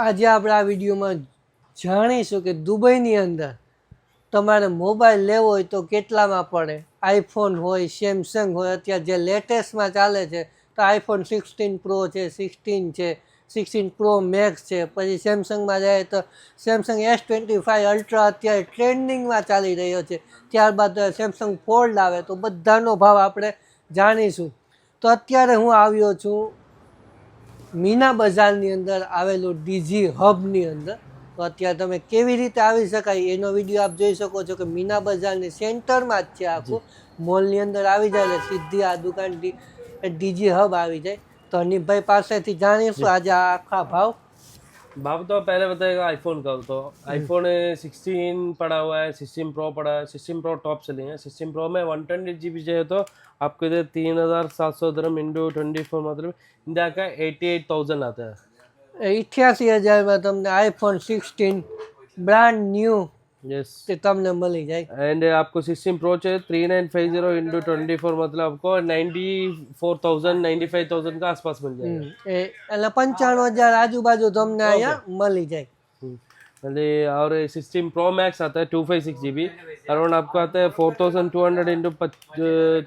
આજે આપણે આ વિડીયોમાં જાણીશું કે દુબઈની અંદર તમારે મોબાઈલ લેવો હોય તો કેટલામાં પડે? આઈફોન હોય, સેમસંગ હોય, અત્યારે જે લેટેસ્ટમાં ચાલે છે, તો આઈફોન સિક્સટીન પ્રો છે, સિક્સટીન છે, સિક્સટીન પ્રો મેક્સ છે, પછી સેમસંગમાં જાય તો Samsung S twenty five ultra અત્યારે ટ્રેન્ડિંગમાં ચાલી રહ્યો છે. ત્યારબાદ સેમસંગ ફોલ્ડ આવે, તો બધાનો ભાવ આપણે જાણીશું. તો અત્યારે હું આવ્યો છું મીના બજારની અંદર આવેલું ડીજી હબની અંદર તો અત્યારે તમે કેવી રીતે આવી શકાય એનો વીડિયો આપ જોઈ શકો છો કે મીના બજારની સેન્ટરમાં જ છે આખું. મોલની અંદર આવી જાય એટલે સીધી આ દુકાન ડીજી હબ આવી જાય. તો અનિભાઈ પાસેથી જાણીશું આજે આ આખા ભાવ बाप तो पहले बताएगा आईफोन का तो। आईफोन सिक्सटीन पड़ा हुआ है सिक्सटीन प्रो पड़ा है सिक्सटीन प्रो टॉप चली लेंगे सिक्सटीन प्रो में वन ट्वेंटी जी बी चाहिए तो आपको इधर तीन हज़ार सात सौ धर्म इंडो ट्वेंटी फोर मतलब इंडिया का एट्टी एट थाउज़ेंड आता है। अठासी हज़ार मतलब iPhone sixteen brand new yes તે તમને મળી જાય एंड आपको सिक्सटीन प्रो चाहिए three nine five zero into twenty four मतलब आपको ninety four thousand ninety five thousand का आसपास मिल जाएगा હમ, એ એટલે પંચાણું હજાર આજુબાજુ તમને અહીંયા મળી જાય हम्म। पहले और सिक्सटीन प्रो मैक्स आता है two five six G B around आपको आता है four thousand two hundred into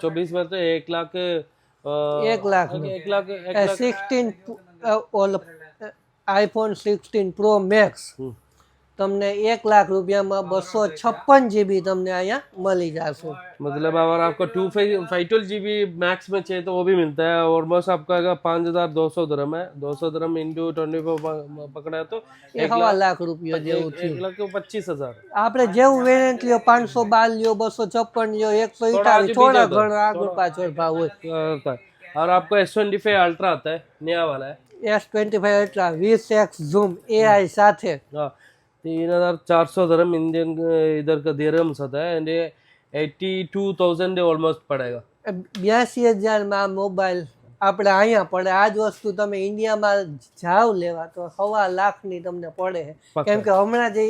चौबीस में तो एक लाख अ, એક લાખ एक लाख एक lakh sixteen all iPhone sixteen pro max हम्म। તમને એક લાખ રૂપિયામાં બસો છપ્પન જીબી તમને અહીંયા મળી જશે मतलब अगर आपको two five five twelve GB B max में चाहिए तो वो भी मिलता है ऑलमोस्ट आपका अगर पाँच हज़ार दो सौ दरम है दो सौ दरम इंटू ट्वेंटी फोर पकड़ा है तो એ एक હવા लाख લાખ રૂપિયા જેવું एक, થયું एक लाख पच्चीस हज़ार આપણે જેવું વેરિયન્ટ લ્યો પાંચસો બાર લ્યો બસો છપ્પન લ્યો એકસો ઇઠાવીસ થોડા ઘણા આગળ પાછળ ભાવ હોય होता है और आपको एस ट्वेंटी फाइव अल्ट्रा आता है नया वाला है એસ ટ્વેન્ટી ફાઈવ અલ્ટ્રા વીસ એક્સ ઝૂમ એઆઈ સાથે हाँ तीन हजार चार सौ धर्म इंडियन इधर का दिरम्स होता है एंड ये एट्टी टू थाउजेंड ऑलमोस्ट पड़ेगा બ્યાસી હજારમાં આ મોબાઈલ આપણે અહીંયા પડે આ જ વસ્તુ તમે ઇન્ડિયામાં જાવ લેવા તો સવા લાખની તમને પડે પાક્કું. કેમ કે હમણાં જે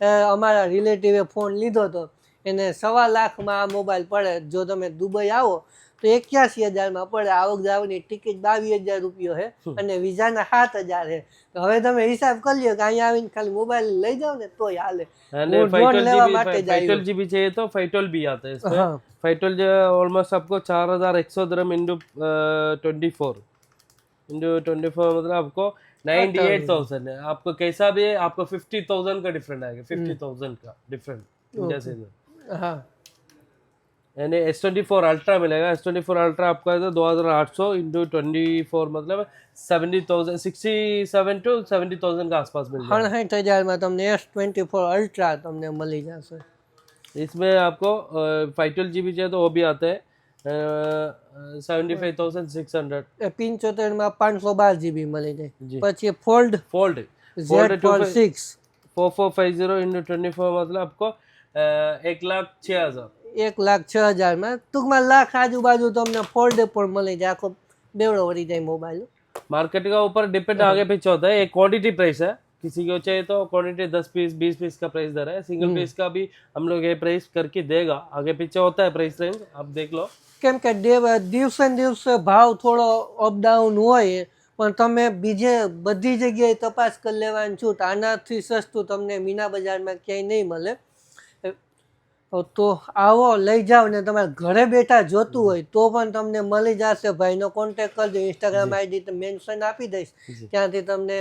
અ, અમારા રિલેટિવે ફોન લીધો હતો એને સવા લાખમાં આ મોબાઈલ પડે જો તમે દુબઈ આવો તો એક્યાસી હજારમાં પડે આવક જાવની ટિકિટ બાવીસ હજાર રૂપિયો છે અને વિઝાના સાત હજાર છે તો હવે તમે હિસાબ કરી લ્યો કે અહીંયા આવીને ખાલી મોબાઈલ લઈ જાઓ ને તોય હાલે एंड वो फाइव drone लेवा ट्वेल्व માટે જ फाइव આવ્યું. ट्वेल्व जीबी चाहिए तो फाइव ट्वेल्व भी आता है इसमें हाँ। फाइव ट्वेल्व ऑलमोस्ट आपको चार हजार एक सौ धर्म into twenty four into twenty four मतलब आपको नाइन्टी एट थाउजेंड है आपको कैसा भी है आपको फिफ्टी थाउजेंड का डिफरेंट आएगा फिफ्टी थाउजेंड का डिफरेंट इंडिया से इधर હા यानी एस ट्वेंटी फोर अल्ट्रा मिलेगा एस ट्वेंटी फोर अल्ट्रा आपका है तो दो हज़ार आठ सौ इंटू ट्वेंटी फोर मतलब seventy thousand sixty seven to seventy thousand का आसपास मिल जाएगा સડસઠ હજારમાં તમને એસ ટ્વેન્ટી ફોર અલ્ટ્રા તમને મળી જશે इसमें आपको फाइव ट्वेल्व जी बी चाहिए तो वो भी आता है seventy five thousand six hundred એ પિંચોતેરમાં પાંચસો બાર જીબી મળી જાય જી. પછી fold fold Z fold six four four five zero into twenty four मतलब आपको अ, एक लाख छः हज़ार એક લાખ છ હજારમાં ટૂંકમાં લાખ આજુબાજુ તમને ફોલ્ડ પણ મળી જાય આખો બેવડો વળી જાય મોબાઈલ मार्केट का ऊपर डिपेंड आगे पीछे होता है एक क्वांटिटी प्राइस है किसी को चाहिए तो क्वांटिटी दस पीस बीस पीस का प्राइस दे रहा है सिंगल पीस का भी हम लोग ये प्राइस करके देगा आगे पीछे होता है प्राइस रेंज आप देख लो કેમ કે દે- દિવસે ને દિવસે ભાવ થોડો અપડાઉન હોય પણ તમે બીજે બધી જગ્યાએ તપાસ કરી લેવાની છૂટ આનાથી સસ્તું તમને મીના બજારમાં ક્યાંય નહીં મળે એ- તો આવો લઈ જાઓ ને તમારે ઘરે બેઠા જોતું હોય તો પણ તમને મળી જશે. ભાઈનો કોન્ટેક કરજો ઇન્સ્ટાગ્રામ આઈડી મેન્શન આપી દઈશ. ત્યાંથી તમને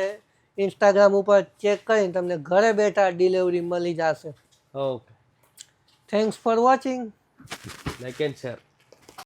ઇન્સ્ટાગ્રામ ઉપર ચેક કરીને તમને ઘરે બેઠા ડિલિવરી મળી જશે. Okay thanks for watching like and share